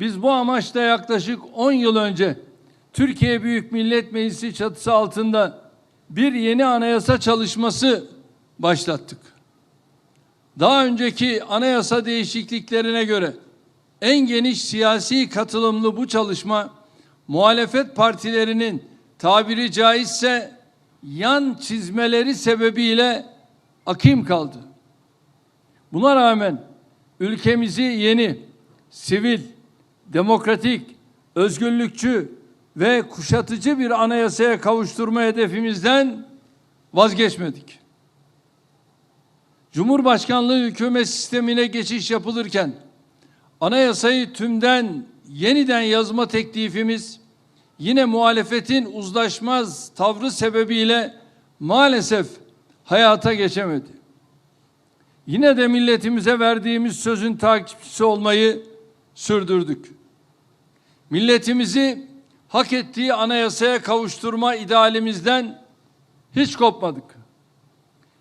Biz bu amaçla yaklaşık 10 yıl önce Türkiye Büyük Millet Meclisi çatısı altında bir yeni anayasa çalışması başlattık. Daha önceki anayasa değişikliklerine göre en geniş siyasi katılımlı bu çalışma muhalefet partilerinin tabiri caizse yan çizmeleri sebebiyle akim kaldı. Buna rağmen ülkemizi yeni, sivil, demokratik, özgürlükçü ve kuşatıcı bir anayasaya kavuşturma hedefimizden vazgeçmedik. Cumhurbaşkanlığı hükümet sistemine geçiş yapılırken anayasayı tümden yeniden yazma teklifimiz yine muhalefetin uzlaşmaz tavrı sebebiyle maalesef hayata geçemedi. Yine de milletimize verdiğimiz sözün takipçisi olmayı sürdürdük. Milletimizi hak ettiği anayasaya kavuşturma idealimizden hiç kopmadık.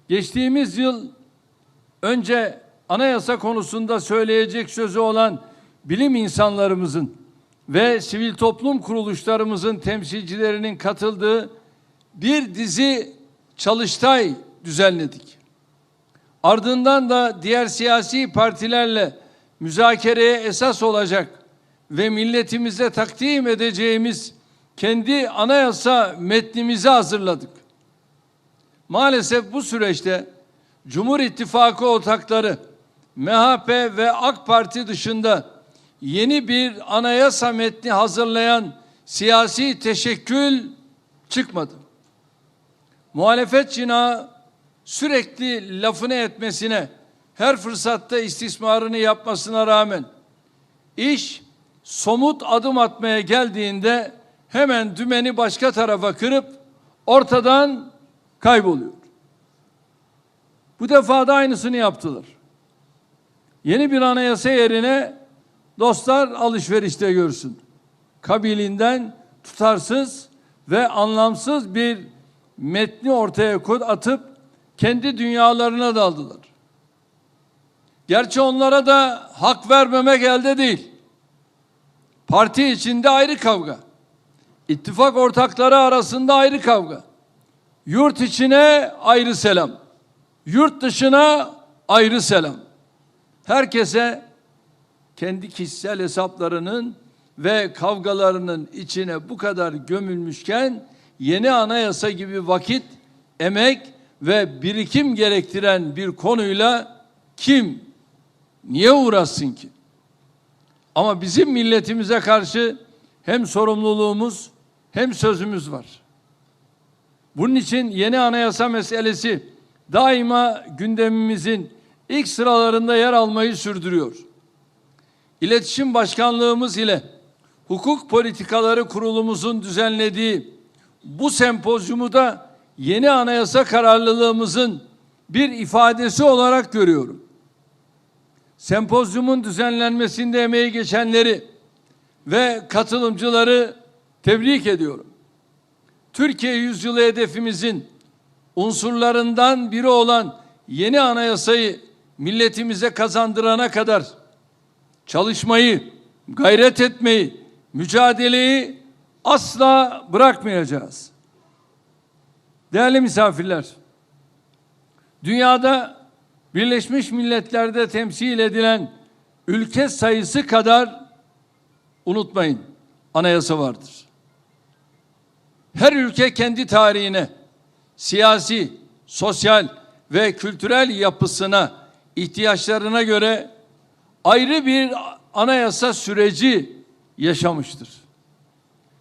Geçtiğimiz yıl önce anayasa konusunda söyleyecek sözü olan bilim insanlarımızın ve sivil toplum kuruluşlarımızın temsilcilerinin katıldığı bir dizi çalıştay düzenledik. Ardından da diğer siyasi partilerle müzakereye esas olacak ve milletimize takdim edeceğimiz kendi anayasa metnimizi hazırladık. Maalesef bu süreçte Cumhur İttifakı ortakları MHP ve AK Parti dışında yeni bir anayasa metni hazırlayan siyasi teşekkül çıkmadı. Muhalefet cinağı sürekli lafını etmesine, her fırsatta istismarını yapmasına rağmen iş somut adım atmaya geldiğinde hemen dümeni başka tarafa kırıp ortadan kayboluyor. Bu defa da aynısını yaptılar. Yeni bir anayasa yerine dostlar alışverişte görsün. Kabilinden tutarsız ve anlamsız bir metni ortaya kod atıp kendi dünyalarına daldılar. Gerçi onlara da hak vermemek elde değil. Parti içinde ayrı kavga. İttifak ortakları arasında ayrı kavga. Yurt içine ayrı selam. Yurt dışına ayrı selam. Herkese kendi kişisel hesaplarının ve kavgalarının içine bu kadar gömülmüşken yeni anayasa gibi vakit, emek ve birikim gerektiren bir konuyla kim niye uğraşsın ki? Ama bizim milletimize karşı hem sorumluluğumuz hem sözümüz var. Bunun için yeni anayasa meselesi daima gündemimizin ilk sıralarında yer almayı sürdürüyor. İletişim Başkanlığımız ile Hukuk Politikaları Kurulumuzun düzenlediği bu sempozyumu da yeni anayasa kararlılığımızın bir ifadesi olarak görüyorum. Sempozyumun düzenlenmesinde emeği geçenleri ve katılımcıları tebrik ediyorum. Türkiye yüzyılı hedefimizin unsurlarından biri olan yeni anayasayı milletimize kazandırana kadar çalışmayı, gayret etmeyi, mücadeleyi asla bırakmayacağız. Değerli misafirler, dünyada Birleşmiş Milletler'de temsil edilen ülke sayısı kadar unutmayın anayasa vardır. Her ülke kendi tarihine, siyasi, sosyal ve kültürel yapısına, ihtiyaçlarına göre ayrı bir anayasa süreci yaşamıştır.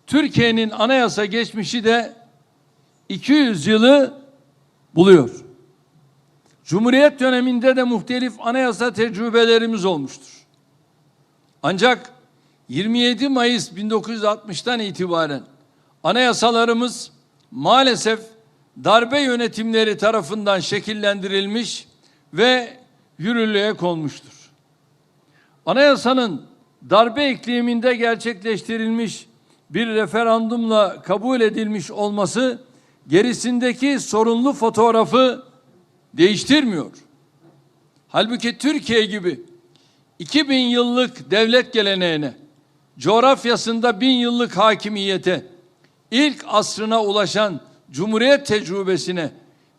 Türkiye'nin anayasa geçmişi de 200 yılı buluyor. Cumhuriyet döneminde de muhtelif anayasa tecrübelerimiz olmuştur. Ancak 27 Mayıs 1960'tan itibaren anayasalarımız maalesef darbe yönetimleri tarafından şekillendirilmiş ve yürürlüğe konmuştur. Anayasanın darbe ikliminde gerçekleştirilmiş bir referandumla kabul edilmiş olması gerisindeki sorunlu fotoğrafı değiştirmiyor. Halbuki Türkiye gibi 2000 yıllık devlet geleneğine, coğrafyasında bin yıllık hakimiyete, ilk asrına ulaşan Cumhuriyet tecrübesine,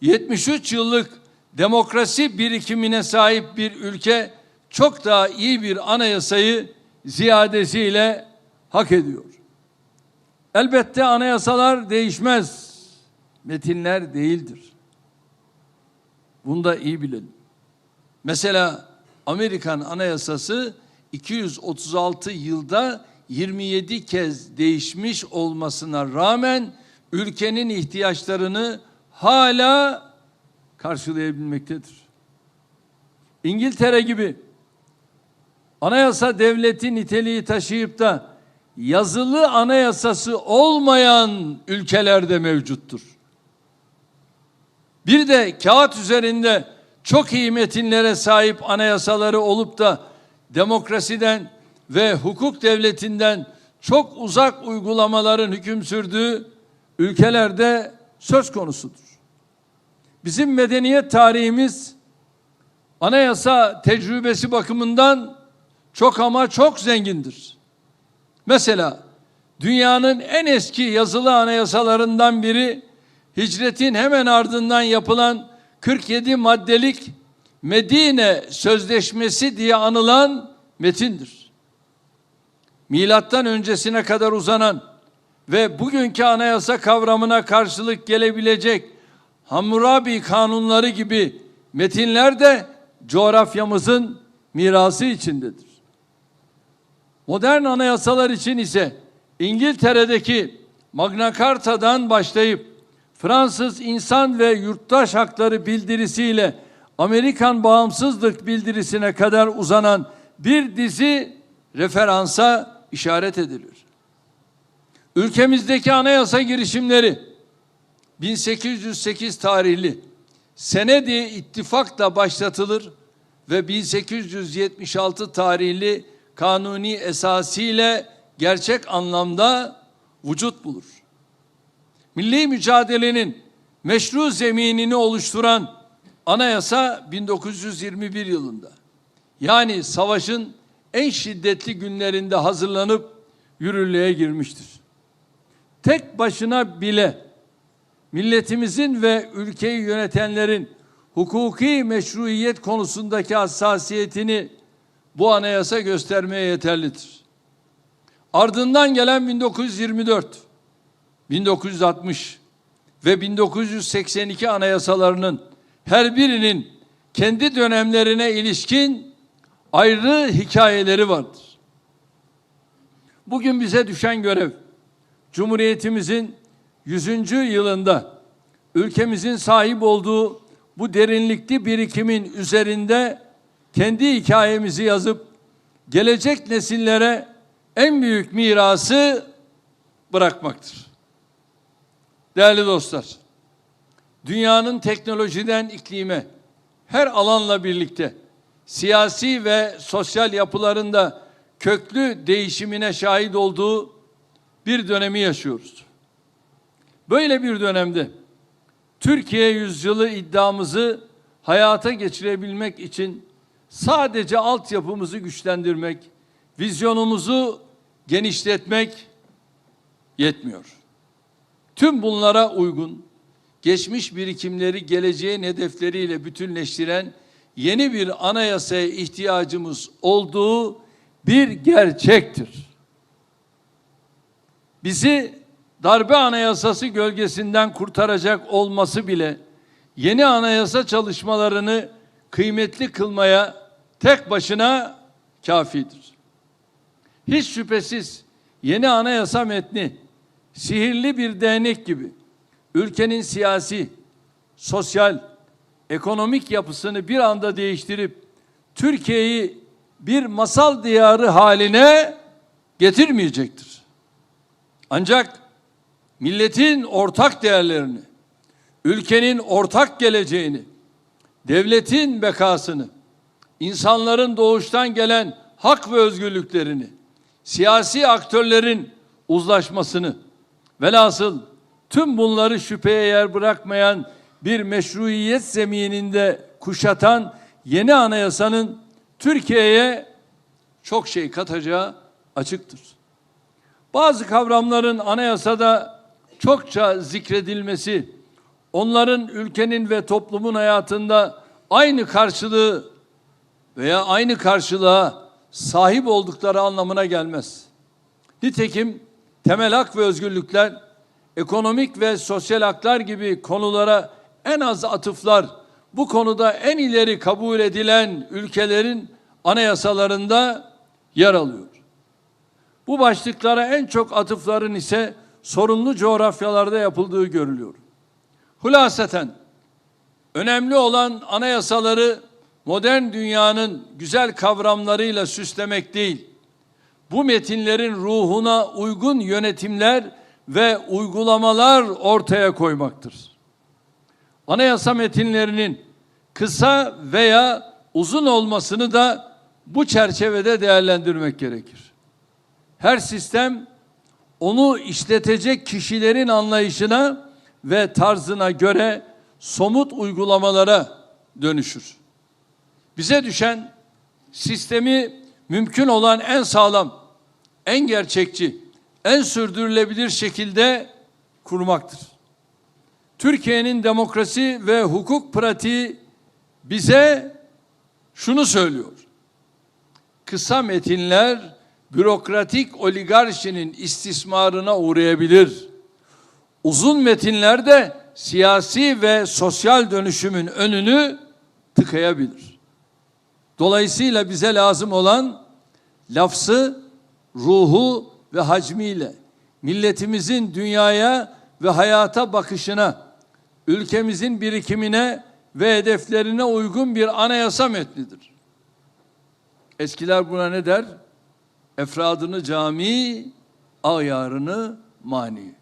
73 yıllık demokrasi birikimine sahip bir ülke çok daha iyi bir anayasayı ziyadesiyle hak ediyor. Elbette anayasalar değişmez. Metinler değildir. Bunu da iyi bilelim. Mesela Amerikan Anayasası 236 yılda 27 kez değişmiş olmasına rağmen ülkenin ihtiyaçlarını hala karşılayabilmektedir. İngiltere gibi anayasa devleti niteliği taşıyıp da yazılı anayasası olmayan ülkelerde mevcuttur. Bir de kağıt üzerinde çok iyi metinlere sahip anayasaları olup da demokrasiden ve hukuk devletinden çok uzak uygulamaların hüküm sürdüğü ülkelerde söz konusudur. Bizim medeniyet tarihimiz anayasa tecrübesi bakımından çok ama çok zengindir. Mesela dünyanın en eski yazılı anayasalarından biri hicretin hemen ardından yapılan 47 maddelik Medine Sözleşmesi diye anılan metindir. Milattan öncesine kadar uzanan ve bugünkü anayasa kavramına karşılık gelebilecek Hammurabi kanunları gibi metinler de coğrafyamızın mirası içindedir. Modern anayasalar için ise İngiltere'deki Magna Carta'dan başlayıp Fransız İnsan ve Yurttaş Hakları bildirisiyle Amerikan Bağımsızlık bildirisine kadar uzanan bir dizi referansa işaret edilir. Ülkemizdeki anayasa girişimleri 1808 tarihli Senedi ittifakla başlatılır ve 1876 tarihli kanuni esasiyle gerçek anlamda vücut bulur. Milli mücadelenin meşru zeminini oluşturan anayasa 1921 yılında. Yani savaşın en şiddetli günlerinde hazırlanıp yürürlüğe girmiştir. Tek başına bile milletimizin ve ülkeyi yönetenlerin hukuki meşruiyet konusundaki hassasiyetini bu anayasa göstermeye yeterlidir. Ardından gelen 1924, 1960 ve 1982 anayasalarının her birinin kendi dönemlerine ilişkin ayrı hikayeleri vardır. Bugün bize düşen görev Cumhuriyetimizin 100. yılında ülkemizin sahip olduğu bu derinlikli birikimin üzerinde kendi hikayemizi yazıp gelecek nesillere en büyük mirası bırakmaktır. Değerli dostlar, dünyanın teknolojiden iklime her alanla birlikte siyasi ve sosyal yapılarında köklü değişimine şahit olduğu bir dönemi yaşıyoruz. Böyle bir dönemde Türkiye yüzyılı iddiamızı hayata geçirebilmek için sadece altyapımızı güçlendirmek, vizyonumuzu genişletmek yetmiyor. Tüm bunlara uygun geçmiş birikimleri geleceğin hedefleriyle bütünleştiren yeni bir anayasaya ihtiyacımız olduğu bir gerçektir. Bizi darbe anayasası gölgesinden kurtaracak olması bile yeni anayasa çalışmalarını kıymetli kılmaya tek başına kafidir. Hiç şüphesiz yeni anayasa metni sihirli bir değnek gibi ülkenin siyasi, sosyal, ekonomik yapısını bir anda değiştirip Türkiye'yi bir masal diyarı haline getirmeyecektir. Ancak milletin ortak değerlerini, ülkenin ortak geleceğini, devletin bekasını, insanların doğuştan gelen hak ve özgürlüklerini, siyasi aktörlerin uzlaşmasını, velhasıl tüm bunları şüpheye yer bırakmayan bir meşruiyet zemininde kuşatan yeni anayasanın Türkiye'ye çok şey katacağı açıktır. Bazı kavramların anayasada çokça zikredilmesi, onların ülkenin ve toplumun hayatında aynı karşılığı veya aynı karşılığa sahip oldukları anlamına gelmez. Nitekim temel hak ve özgürlükler, ekonomik ve sosyal haklar gibi konulara en az atıflar, bu konuda en ileri kabul edilen ülkelerin anayasalarında yer alıyor. Bu başlıklara en çok atıfların ise sorunlu coğrafyalarda yapıldığı görülüyor. Hulaseten önemli olan anayasaları modern dünyanın güzel kavramlarıyla süslemek değil, bu metinlerin ruhuna uygun yönetimler ve uygulamalar ortaya koymaktır. Anayasa metinlerinin kısa veya uzun olmasını da bu çerçevede değerlendirmek gerekir. Her sistem onu işletecek kişilerin anlayışına ve tarzına göre somut uygulamalara dönüşür. Bize düşen sistemi mümkün olan en sağlam, en gerçekçi, en sürdürülebilir şekilde kurmaktır. Türkiye'nin demokrasi ve hukuk pratiği bize şunu söylüyor. Kısa metinler bürokratik oligarşinin istismarına uğrayabilir. Uzun metinler de siyasi ve sosyal dönüşümün önünü tıkayabilir. Dolayısıyla bize lazım olan lafzı, ruhu ve hacmiyle milletimizin dünyaya ve hayata bakışına, ülkemizin birikimine ve hedeflerine uygun bir anayasa metnidir. Eskiler buna ne der? Efradını cami, ayarını mani.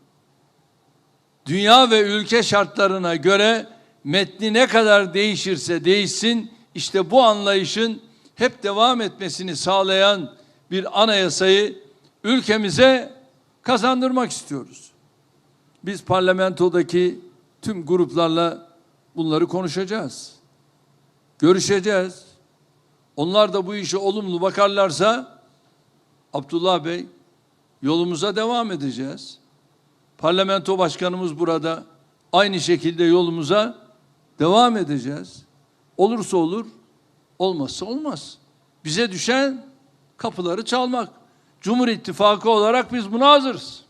Dünya ve ülke şartlarına göre metni ne kadar değişirse değişsin, işte bu anlayışın hep devam etmesini sağlayan bir anayasayı ülkemize kazandırmak istiyoruz. Biz parlamentodaki tüm gruplarla bunları konuşacağız. Görüşeceğiz. Onlar da bu işe olumlu bakarlarsa Abdullah Bey yolumuza devam edeceğiz. Parlamento başkanımız burada aynı şekilde yolumuza devam edeceğiz. Olursa olur, olmazsa olmaz. Bize düşen kapıları çalmak. Cumhur İttifakı olarak biz buna hazırız.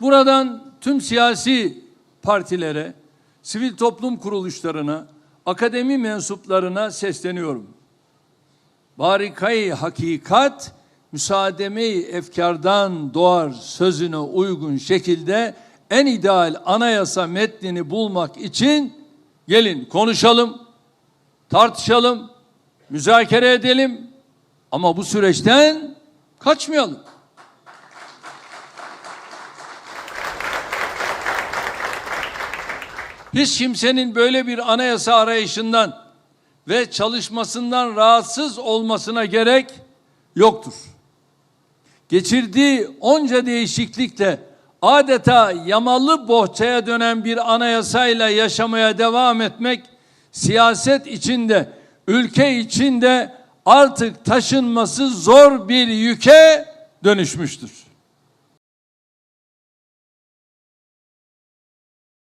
Buradan tüm siyasi partilere, sivil toplum kuruluşlarına, akademi mensuplarına sesleniyorum. Barikayı hakikat, müsaademe-i efkardan doğar sözüne uygun şekilde en ideal anayasa metnini bulmak için gelin konuşalım, tartışalım, müzakere edelim ama bu süreçten kaçmayalım. Hiç kimsenin böyle bir anayasa arayışından ve çalışmasından rahatsız olmasına gerek yoktur. Geçirdiği onca değişiklikle adeta yamalı bohçaya dönen bir anayasayla yaşamaya devam etmek siyaset içinde, ülke içinde artık taşınması zor bir yüke dönüşmüştür.